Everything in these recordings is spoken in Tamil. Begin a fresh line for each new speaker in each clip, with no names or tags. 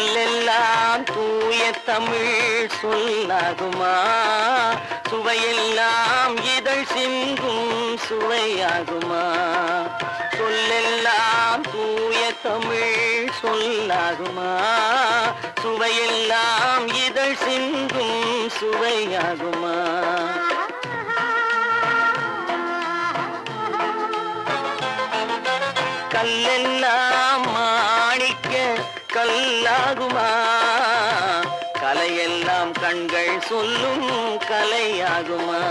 சொல்லெல்லாம் தூய தமிழ் சொல்லாகுமா? சுவையெல்லாம் இதழ் சிந்தும் சுவையாகுமா? சொல்லெல்லாம் தூய தமிழ் சொல்லாகுமா? சுவையெல்லாம் இதழ் சிந்தும் சுவையாகுமா? கல்லெல்லாம் கல்லாகுமா? கலையெல்லாம் கண்கள் சொல்லும் கலையாகுமா?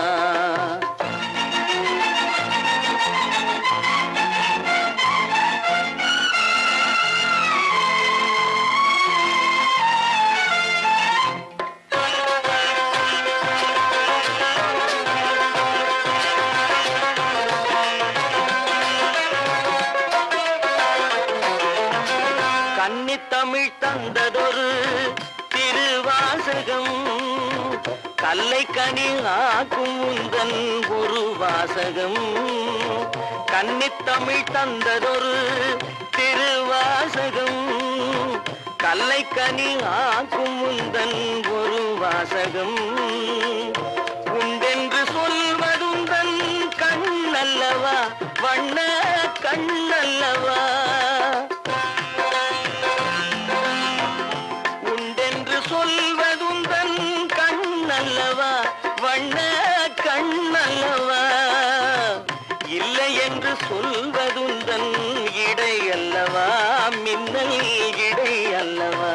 அன்னி தமிழ் தந்ததொரு திருவாசகம். கல்லை கனி ஆக்கும் உந்தன் ஒரு வாசகம். கன்னித்தமிழ் தந்ததொரு திருவாசகம். கல்லை கனி ஆக்கும் உந்தன் ஒரு வாசகம். உண்டென்று சொல்வதுந்தன் கண்ணல்லவா? வண்ண கண்ணல்லவா? சொல்வதுந்தன் கண்ணல்லவா? வண்ண கண்ணல்லவா? இல்லை என்று சொல்வதுந்தன் இடை அல்லவா மின்னல் இடை அல்லவா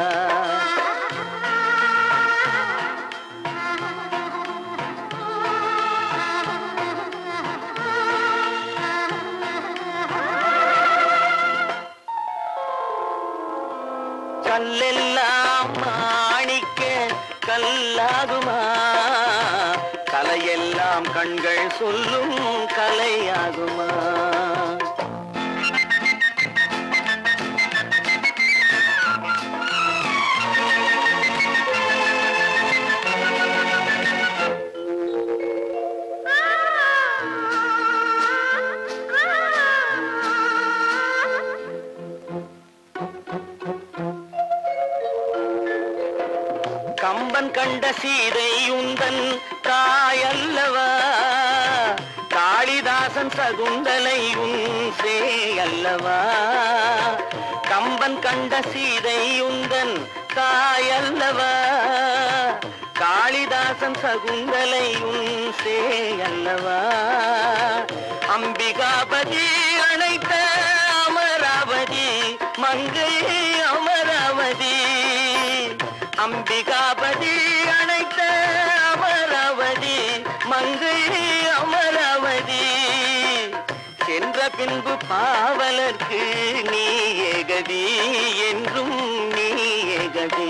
கல்லெல்லாம் கல்லாகுமா கலையெல்லாம் கண்கள் சொல்லும் கம்பன் கண்ட சீதை உந்தன் தாயல்லவா? காளிதாசன் சகுந்தலை உன்சே அல்லவா கம்பன் கண்ட சீதை உந்தன் தாயல்லவா? காளிதாசன் சகுந்தலை உன்சே அல்லவா அம்பிகாபதி அம்பிகாபதி அழைத்த அமராவதி மங்கை அமராவதி. சென்ற பின்பு பாவலர்க்கு நீ ஏகதி என்றும் நீ ஏகதி